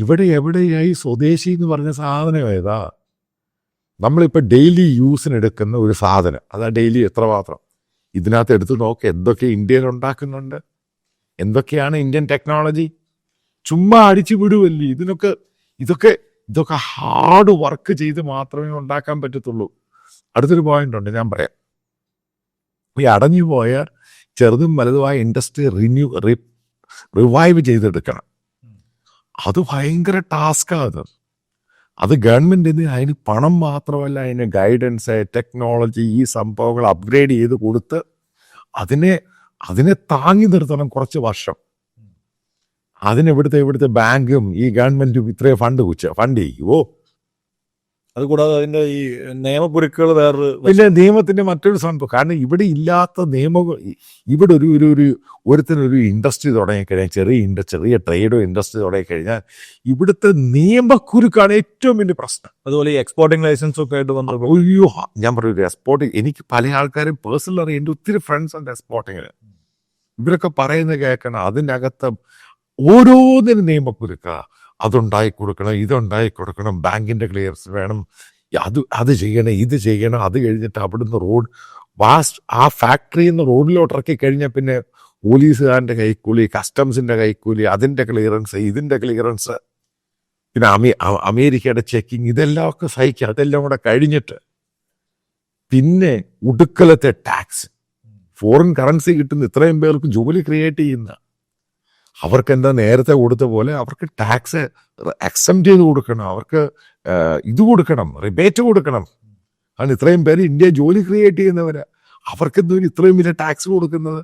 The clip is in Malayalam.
ഇവിടെ എവിടെയായി സ്വദേശി എന്ന് പറഞ്ഞ സാധനം ഏതാ? നമ്മളിപ്പോൾ ഡെയിലി യൂസിന് എടുക്കുന്ന ഒരു സാധനം. അതാ ഡെയിലി എത്ര മാത്രം ഇതിനകത്ത് എടുത്ത് നോക്ക് എന്തൊക്കെ ഇന്ത്യയിൽ ഉണ്ടാക്കുന്നുണ്ട്? എന്തൊക്കെയാണ് ഇന്ത്യൻ ടെക്നോളജി ചുമ്മാ അടിച്ചു വിടുവല്ലേ? ഇതിനൊക്കെ ഇതൊക്കെ ഇതൊക്കെ ഹാർഡ് വർക്ക് ചെയ്ത് മാത്രമേ ഉണ്ടാക്കാൻ പറ്റത്തുള്ളൂ. അടുത്തൊരു പോയിന്റ് ഉണ്ട് ഞാൻ പറയാം. ഈ അടഞ്ഞു പോയ ചെറുതും വലുതുമായ ഇൻഡസ്ട്രി റിന്യൂ റിവൈവ് ചെയ്തെടുക്കണം. അത് ഭയങ്കര ടാസ്ക്കാണ് അത്. അത് ഗവൺമെന്റ് അതിന് പണം മാത്രമല്ല അതിന് ഗൈഡൻസ് ടെക്നോളജി ഈ സംഭവങ്ങൾ അപ്ഗ്രേഡ് ചെയ്ത് കൊടുത്ത് അതിനെ അതിനെ താങ്ങി നിർത്തണം കുറച്ച് വർഷം. അതിന് ഇവിടുത്തെ ബാങ്കും ഈ ഗവൺമെന്റും ഇത്രയും ഫണ്ട് കുച്ച ഫണ്ട് ചെയ്യുമോ അതുകൂടാതെ അതിന്റെ ഈ നിയമപുരുക്കൾ വേറൊരു പിന്നെ നിയമത്തിന്റെ മറ്റൊരു സംഭവം. കാരണം ഇവിടെ ഇല്ലാത്ത നിയമം ഇവിടെ ഒരു ഒരു ഒരു ഒരുത്തിനൊരു ഇൻഡസ്ട്രി തുടങ്ങിക്കഴിഞ്ഞാൽ ചെറിയ ഇൻഡ ചെറിയ ട്രേഡോ ഇൻഡസ്ട്രി തുടങ്ങിക്കഴിഞ്ഞാൽ ഇവിടുത്തെ നിയമക്കുരുക്കാണ് ഏറ്റവും വലിയ പ്രശ്നം. അതുപോലെ ഈ എക്സ്പോർട്ടിംഗ് ലൈസൻസ് ഒക്കെ ആയിട്ട് വന്നത് അയ്യോ ഞാൻ പറയൂ എക്സ്പോർട്ടിങ് എനിക്ക് പല ആൾക്കാരും പേഴ്സണൽ അറിയാം. എന്റെ ഒത്തിരി ഫ്രണ്ട്സ് ഉണ്ട് എക്സ്പോർട്ടിങ്ങിന് ഇവരൊക്കെ പറയുന്നത് കേൾക്കണം. അതിനകത്ത് ഓരോന്നിനും നിയമക്കുരുക്ക. അതുണ്ടായി കൊടുക്കണം ഇതുണ്ടായി കൊടുക്കണം ബാങ്കിന്റെ ക്ലിയർസ് വേണം അത് അത് ചെയ്യണം ഇത് ചെയ്യണം അത് കഴിഞ്ഞിട്ട് അവിടുന്ന് റോഡ് വാസ്റ്റ് ആ ഫാക്ടറിയിൽ നിന്ന് റോഡിലോട്ട് ഇറക്കി കഴിഞ്ഞാൽ പിന്നെ പോലീസുകാരന്റെ കൈക്കൂലി കസ്റ്റംസിന്റെ കൈക്കൂലി അതിന്റെ ക്ലിയറൻസ് ഇതിന്റെ ക്ലിയറൻസ്. പിന്നെ അമേ അമേരിക്കയുടെ ചെക്കിങ് ഇതെല്ലാം ഒക്കെ സഹിക്കുക അതെല്ലാം കൂടെ കഴിഞ്ഞിട്ട് പിന്നെ ഉടുക്കലത്തെ ടാക്സ്. ഫോറിൻ കറൻസി കിട്ടുന്ന ഇത്രയും പേർക്ക് ജോലി ക്രിയേറ്റ് ചെയ്യുന്ന അവർക്ക് എന്താ നേരത്തെ കൊടുത്ത പോലെ അവർക്ക് ടാക്സ് അക്സെപ്റ്റ് ചെയ്ത് കൊടുക്കണം. അവർക്ക് ഇത് കൊടുക്കണം റിബേറ്റ് കൊടുക്കണം. കാരണം ഇത്രയും പേര് ഇന്ത്യ ജോലി ക്രിയേറ്റ് ചെയ്യുന്നവരാ. അവർക്ക് എന്തിനും ഇത്രയും വലിയ ടാക്സ് കൊടുക്കുന്നത്?